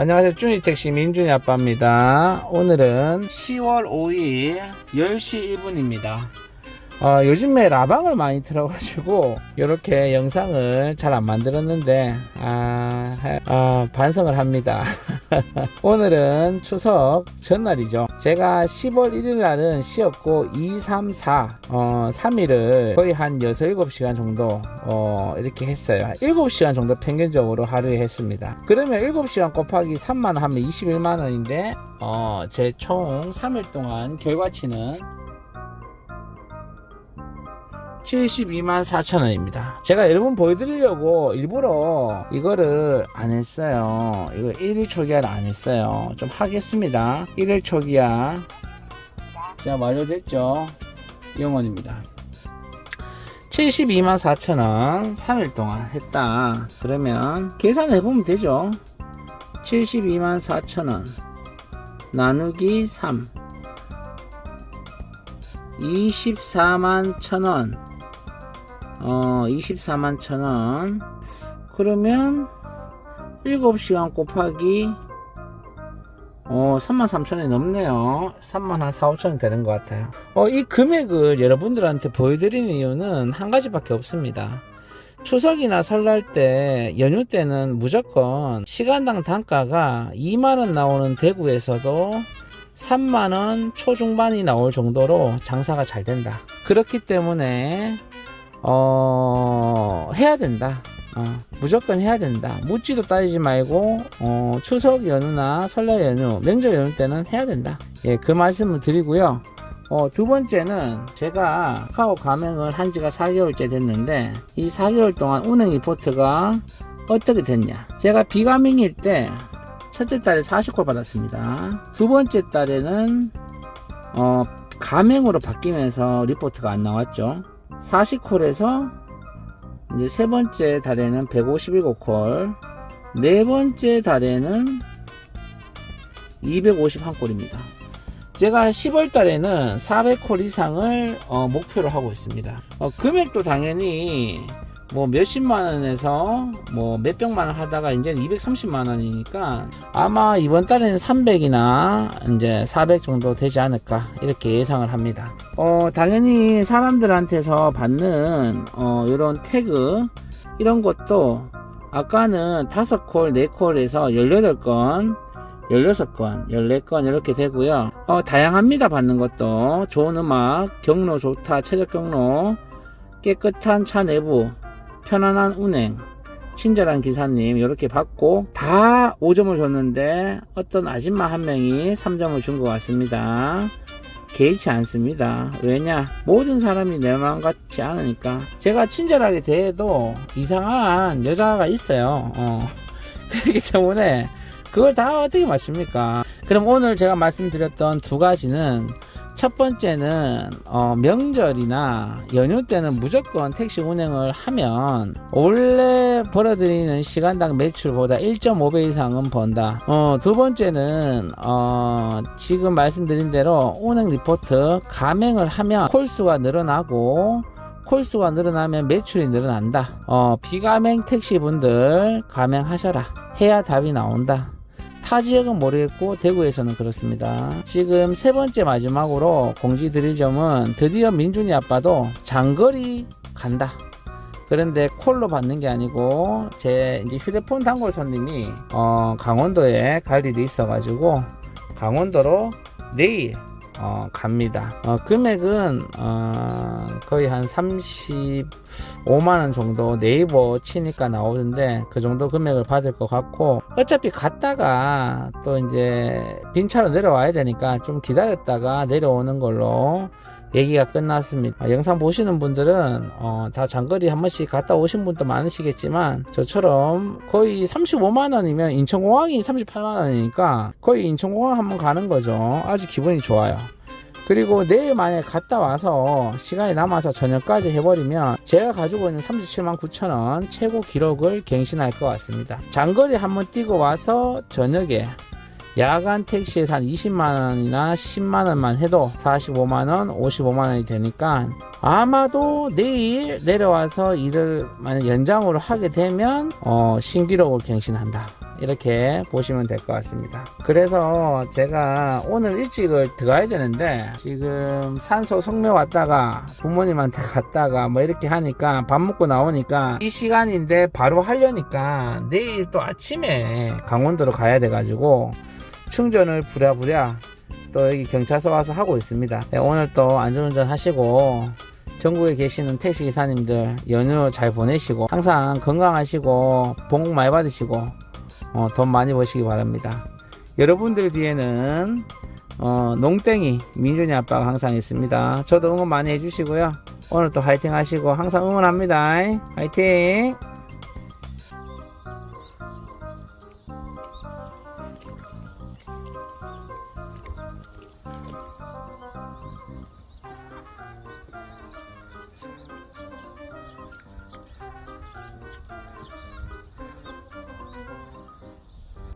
안녕하세요. 쭈니택시 민준이 아빠입니다. 오늘은 10월 5일 10시 1분입니다. 어, 요즘에 라방을 많이 틀어가지고 이렇게 영상을 잘 안 만들었는데 아, 하- 아, 반성을 합니다. 오늘은 추석 전날이죠. 제가 10월 1일 날은 쉬었고 2, 3, 4, 어, 3일을 거의 한 6, 7시간 정도 어, 이렇게 했어요. 7시간 정도 평균적으로 하루에 했습니다. 그러면 7시간 곱하기 3만 원 하면 21만 원인데 어, 제 총 3일 동안 결과치는 72만 4천 원입니다. 제가 여러분 보여드리려고 일부러 이거를 안 했어요. 이거 1일 초기화를 안 했어요. 좀 하겠습니다. 1일 초기화. 자, 완료됐죠? 영원입니다. 72만 4천 원 3일 동안 했다. 그러면 계산해 보면 되죠. 72만 4천 원 나누기 3 24만 천원 어 24만 천원. 그러면 7시간 곱하기 어 3만 3천원이 넘네요. 3만 한 4, 5천원 되는 것 같아요. 어 이 금액을 여러분들한테 보여드리는 이유는 한 가지밖에 없습니다. 추석이나 설날 때 연휴 때는 무조건 시간당 단가가 2만원 나오는 대구에서도 3만원 초중반이 나올 정도로 장사가 잘 된다. 그렇기 때문에, 어, 해야 된다. 어, 무조건 해야 된다. 묻지도 따지지 말고, 어, 추석 연휴나 설날 연휴, 명절 연휴 때는 해야 된다. 예, 그 말씀을 드리고요. 어, 두 번째는 제가 카카오 가맹을 한 지가 4개월째 됐는데, 이 4개월 동안 운행 리포트가 어떻게 됐냐. 제가 비가맹일 때, 첫째 달에 40콜 받았습니다. 두 번째 달에는 어, 가맹으로 바뀌면서 리포트가 안 나왔죠. 40콜에서 이제 세 번째 달에는 151콜, 네 번째 달에는 251콜입니다. 제가 10월 달에는 400콜 이상을 어, 목표로 하고 있습니다. 어, 금액도 당연히 뭐 몇십만 원에서 뭐 몇백만 원 하다가 이제 230만 원이니까 아마 이번 달에는 300이나 이제 400 정도 되지 않을까 이렇게 예상을 합니다. 어 당연히 사람들한테서 받는 어 이런 태그 이런 것도 아까는 5콜, 4콜에서 18건 16건, 14건 이렇게 되고요. 어, 다양합니다. 받는 것도. 좋은 음악, 경로 좋다, 최적 경로, 깨끗한 차 내부, 편안한 운행, 친절한 기사님 이렇게 받고 다 5점을 줬는데 어떤 아줌마 한 명이 3점을 준 것 같습니다. 개의치 않습니다. 왜냐? 모든 사람이 내 마음 같지 않으니까. 제가 친절하게 대해도 이상한 여자가 있어요. 어. 그렇기 때문에 그걸 다 어떻게 맞춥니까? 그럼 오늘 제가 말씀드렸던 두 가지는 첫 번째는 어, 명절이나 연휴 때는 무조건 택시 운행을 하면 원래 벌어들이는 시간당 매출보다 1.5배 이상은 번다. 어, 두 번째는 어, 지금 말씀드린 대로 운행 리포트 가맹을 하면 콜수가 늘어나고 콜수가 늘어나면 매출이 늘어난다. 어, 비가맹 택시분들 가맹하셔라. 해야 답이 나온다. 타 지역은 모르겠고 대구에서는 그렇습니다. 지금 세 번째 마지막으로 공지 드릴 점은 드디어 민준이 아빠도 장거리 간다. 그런데 콜로 받는 게 아니고 제 이제 휴대폰 단골 손님이 어, 강원도에 갈 일이 있어가지고 강원도로 내일 어, 갑니다. 어, 금액은 어, 거의 한 35만 원 정도 네이버 치니까 나오는데 그 정도 금액을 받을 것 같고 어차피 갔다가 또 이제 빈차로 내려와야 되니까 좀 기다렸다가 내려오는 걸로 얘기가 끝났습니다. 아, 영상 보시는 분들은 어, 다 장거리 한 번씩 갔다 오신 분도 많으시겠지만 저처럼 거의 35만 원이면 인천공항이 38만 원이니까 거의 인천공항 한번 가는 거죠. 아주 기분이 좋아요. 그리고 내일 만약에 갔다 와서 시간이 남아서 저녁까지 해버리면 제가 가지고 있는 37만 9천 원 최고 기록을 갱신할 것 같습니다. 장거리 한번 뛰고 와서 저녁에 야간 택시에서 한 20만 원이나 10만 원만 해도 45만 원, 55만 원이 되니까 아마도 내일 내려와서 일을 만약 연장으로 하게 되면 어, 신기록을 갱신한다. 이렇게 보시면 될 것 같습니다. 그래서 제가 오늘 일찍을 들어가야 되는데 지금 산소 속매 왔다가 부모님한테 갔다가 뭐 이렇게 하니까 밥 먹고 나오니까 이 시간인데 바로 하려니까 내일 또 아침에 강원도로 가야 돼가지고 충전을 부랴부랴 또 여기 경찰서 와서 하고 있습니다. 네, 오늘 또 안전운전 하시고 전국에 계시는 택시 기사님들 연휴 잘 보내시고 항상 건강하시고 복 많이 받으시고 어, 돈 많이 버시기 바랍니다. 여러분들 뒤에는 어, 농땡이 민준이 아빠가 항상 있습니다. 저도 응원 많이 해주시고요. 오늘 또 화이팅 하시고 항상 응원합니다. 화이팅!